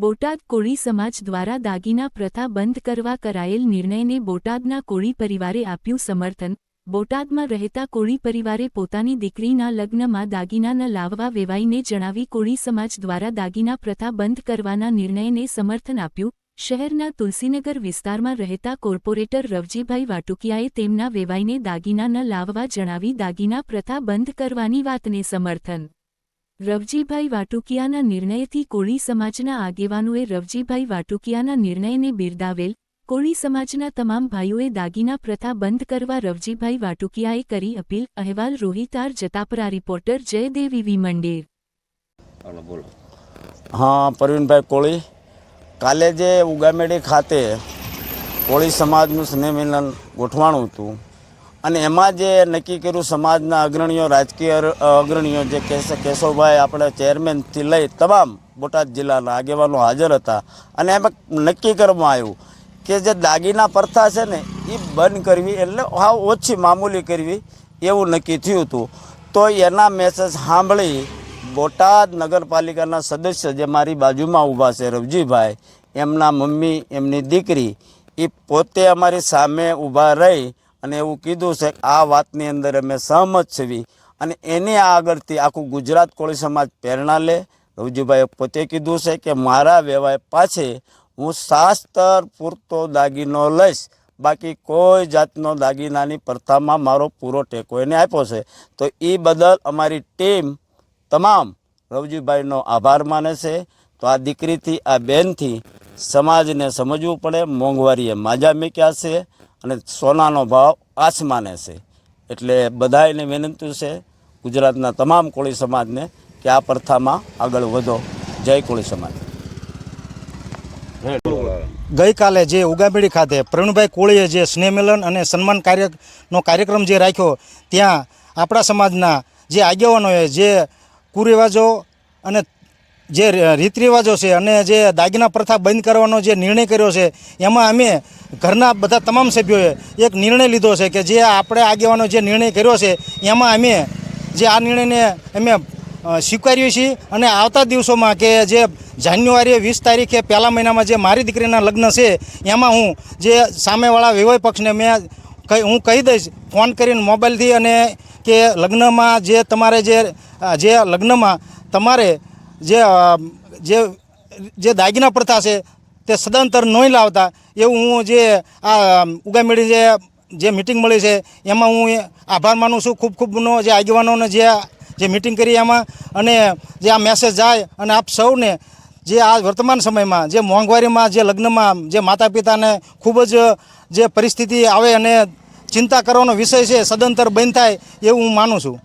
બોટાદ કોળી સમાજ દ્વારા દાગીના પ્રથા બંધ કરવા કરાયેલ નિર્ણયને બોટાદના કોળી પરિવારે આપ્યું સમર્થન. બોટાદમાં રહેતા કોળી પરિવારે પોતાની દીકરીના લગ્નમાં દાગીના ન લાવવા વેવાઈને જણાવી કોળી સમાજ દ્વારા દાગીના પ્રથા બંધ કરવાના નિર્ણયને સમર્થન આપ્યું. શહેરના તુલસીનગર વિસ્તારમાં રહેતા કોર્પોરેટર રવજીભાઈ વાટુકિયાએ તેમના વેવાઈને દાગીના ન લાવવા જણાવી દાગીના પ્રથા બંધ કરવાની વાતને સમર્થન રવજીભાઈ વાટુકિયાના નિર્ણયથી કોળી સમાજના આગેવાનોએ રવજીભાઈ વાટુકિયાના નિર્ણયને બિરદાવેલ કોળી સમાજના તમામ ભાઈઓએ દાગીના પ્રથા બંધ કરવા રવજીભાઈ વાટુકિયાએ કરી અપીલ અહેવાલ રોહિતાર જતાપરા રિપોર્ટર જયદેવી મંડેર. હાલો બોલો. હા પ્રવીણભાઈ કોળી કાલે જે ઉગામેડી ખાતે કોળી સમાજનું સ્નેહ મિલન ગોઠવાણું હતું અને એમાં જે નક્કી કર્યું સમાજના અગ્રણીઓ, રાજકીય અગ્રણીઓ જે કેશ કેશવભાઈ આપણે ચેરમેનથી લઈ તમામ બોટાદ જિલ્લાના આગેવાનો હાજર હતા અને એમાં નક્કી કરવામાં આવ્યું કે જે દાગીના પ્રથા છે ને એ બંધ કરવી એટલે હાવ ઓછી મામૂલી કરવી એવું નક્કી થયું હતું. તો એના મેસેજ સાંભળી બોટાદ નગરપાલિકાના સદસ્ય જે મારી બાજુમાં ઊભા છે, રવજીભાઈ, એમના મમ્મી, એમની દીકરી એ પોતે અમારી સામે ઊભા રહી અને એવું કીધું છે કે આ વાતની અંદર અમે સહમત છીએ અને એની આગળથી આખું ગુજરાત કોળી સમાજ પ્રેરણા લે. રવજીભાઈએ પોતે કીધું છે કે મારા વ્યવહાર પાસે હું શાસ્ત્ર પૂરતો દાગીનો લઈશ. બાકી કોઈ જાતનો દાગીનાની પ્રથામાં મારો પૂરો ટેકો એને આપ્યો છે. તો એ બદલ અમારી ટીમ તમામ રવજીભાઈનો આભાર માને છે. તો આ દીકરીથી, આ બેનથી સમાજને સમજવું પડે. મોંઘવારીએ માજા મીક્યા છે. અને સોનાનો ભાવ આસમાને છે. એટલે બધાને વિનંતી છે ગુજરાતના તમામ કોળી સમાજને કે આ પ્રથામાં આગળ વધો. જય કોળી સમાજ. ગઈકાલે જે ઉગામેડી ખાતે પ્રવીણભાઈ કોળીએ જે સ્નેહમિલન અને સન્માન કાર્યનો કાર્યક્રમ જે રાખ્યો, ત્યાં આપણા સમાજના જે આગેવાનોએ જે કુરિવાજો અને જે રીત રિવાજો છે અને જે દાગીના પ્રથા બંધ કરવાનો જે નિર્ણય કર્યો છે, એમાં અમે ઘરના બધા તમામ સભ્યોએ એક નિર્ણય લીધો છે કે જે આપણે આગેવાનો જે નિર્ણય કર્યો છે, એમાં અમે જે આ નિર્ણયને અમે સ્વીકાર્યું છીએ અને આવતા દિવસોમાં કે જે જાન્યુઆરી વીસ તારીખે પહેલા મહિનામાં જે મારી દીકરીના લગ્ન છે, એમાં હું જે સામેવાળા વિવય પક્ષને મેં કહી હું કહી દઈશ, ફોન કરીને મોબાઈલથી અને કે લગ્નમાં જે તમારે જે જે લગ્નમાં તમારે જે જે જે દાગીના પ્રથા છે તે સદંતર નહીં લાવતા, એવું હું જે, આ ઉગામેડી જે જે મિટિંગ મળી છે, એમાં હું આભાર માનું છું. ખૂબ ખૂબનો જે આગેવાનોને જે જે મિટિંગ કરી એમાં અને જે આ મેસેજ જાય, અને આપ સૌને જે આ વર્તમાન સમયમાં, જે મોંઘવારીમાં, જે લગ્નમાં, જે માતા પિતાને ખૂબ જ, જે પરિસ્થિતિ આવે અને ચિંતા કરવાનો વિષય છે, સદંતર બંધ થાય, એવું હું માનું છું.